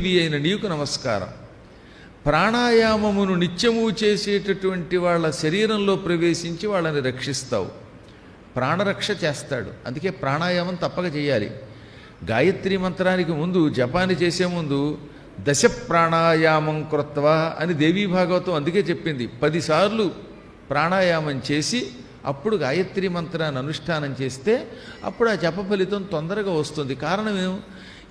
చిరంజీవి అయిన నీకు నమస్కారం. ప్రాణాయామమును నిత్యము చేసేటటువంటి వాళ్ళ శరీరంలో ప్రవేశించి వాళ్ళని రక్షిస్తావు. ప్రాణరక్ష చేస్తాడు. అందుకే ప్రాణాయామం తప్పక చేయాలి. గాయత్రి మంత్రానికి ముందు జపాన్ని చేసే ముందు దశ ప్రాణాయామం కృత్వ అని దేవీ భాగవతం అందుకే చెప్పింది. పదిసార్లు ప్రాణాయామం చేసి అప్పుడు గాయత్రి మంత్రాన్ని అనుష్ఠానం చేస్తే అప్పుడు ఆ జప ఫలితం తొందరగా వస్తుంది. కారణం ఏం?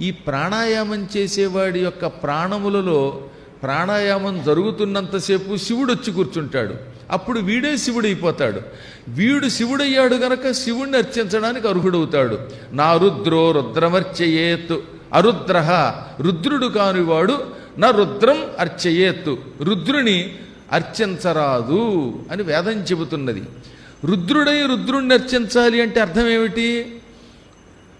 ఈ ప్రాణాయామం చేసేవాడి యొక్క ప్రాణములలో ప్రాణాయామం జరుగుతున్నంతసేపు శివుడు వచ్చి కూర్చుంటాడు. అప్పుడు వీడే శివుడైపోతాడు. వీడు శివుడయ్యాడు గనక శివుణ్ణి అర్చించడానికి అర్హుడవుతాడు. నా రుద్రో రుద్రమర్చయేత్. అరుద్ర రుద్రుడు కానివాడు నా రుద్రం అర్చయేత్. రుద్రుని అర్చించరాదు అని వేదం చెబుతున్నది. రుద్రుడై రుద్రుణ్ణి అర్చించాలి అంటే అర్థం ఏమిటి?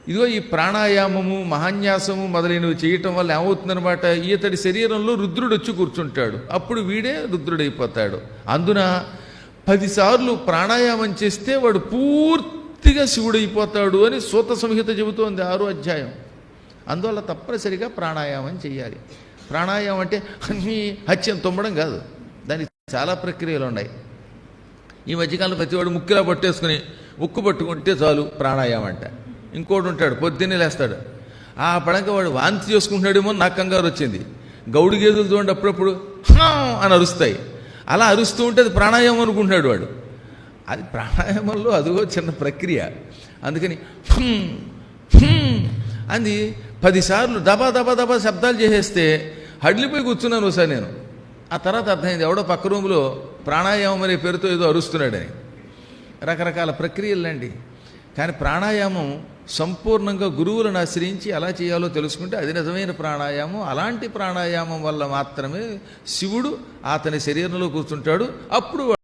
ఇదిగో ఈ ప్రాణాయామము మహాన్యాసము మొదలైనవి చేయటం వల్ల ఏమవుతుందనమాట ఈతడి శరీరంలో రుద్రుడు వచ్చి కూర్చుంటాడు. అప్పుడు వీడే రుద్రుడైపోతాడు. అందున పదిసార్లు ప్రాణాయామం చేస్తే వాడు పూర్తిగా శివుడైపోతాడు అని సూత సంహిత చెబుతోంది ఆరో అధ్యాయం. అందువల్ల తప్పనిసరిగా ప్రాణాయామం చేయాలి. ప్రాణాయామం అంటే అన్నీ హత్యం తుమ్మడం కాదు. దానికి చాలా ప్రక్రియలు ఉన్నాయి. ఈ మధ్యకాలంలో ప్రతివాడు ముక్కులా పట్టేసుకుని ముక్కు పట్టుకుంటే చాలు ప్రాణాయామం అంట ఇంకోటి ఉంటాడు పొద్దున్నే లేస్తాడు. ఆ పడంక వాడు వాంతి చేసుకుంటున్నాడేమో నాకు కంగారు వచ్చింది. గౌడు గేదెలు చూడండి అప్పుడప్పుడు అని అరుస్తాయి. అలా అరుస్తూ ఉంటే అది ప్రాణాయామం అనుకుంటున్నాడు వాడు. అది ప్రాణాయామంలో అదిగో చిన్న ప్రక్రియ. అందుకని అంది. పదిసార్లు దబా దబా దబా శబ్దాలు చేసేస్తే హడ్లిపోయి కూర్చున్నాను ఒకసారి నేను. ఆ తర్వాత అర్థమైంది ఎవడో పక్క రూములో ప్రాణాయామం అనే పేరుతో ఏదో అరుస్తున్నాడని. రకరకాల ప్రక్రియలండి. కానీ ప్రాణాయామం సంపూర్ణంగా గురువులను ఆశ్రయించి ఎలా చేయాలో తెలుసుకుంటే అది నిజమైన ప్రాణాయామం. అలాంటి ప్రాణాయామం వల్ల మాత్రమే శివుడు అతని శరీరంలో కూర్చుంటాడు. అప్పుడు